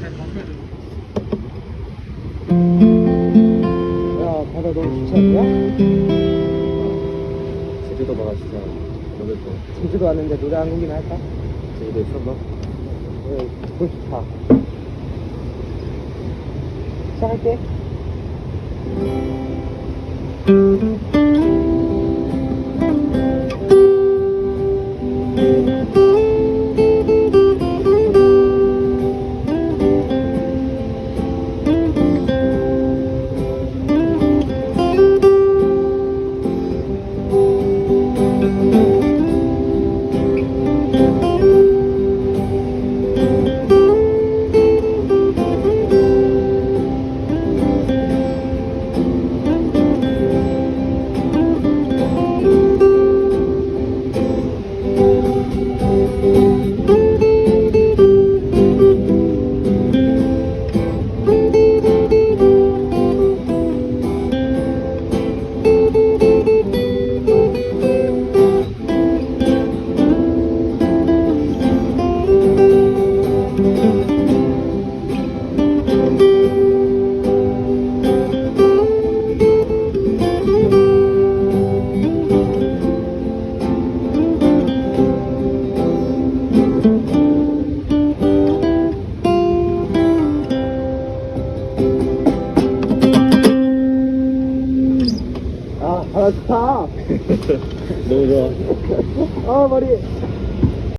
야 바다 너무 좋지 않냐? 제주도 봐가 진짜 오늘 또 제주도 왔는데 노래 한 곡이나 할까? 제주도 있었나? 뭐? 네, 그거 좋다 시작할게 아, 좋다. 너무 좋아 아, 머리.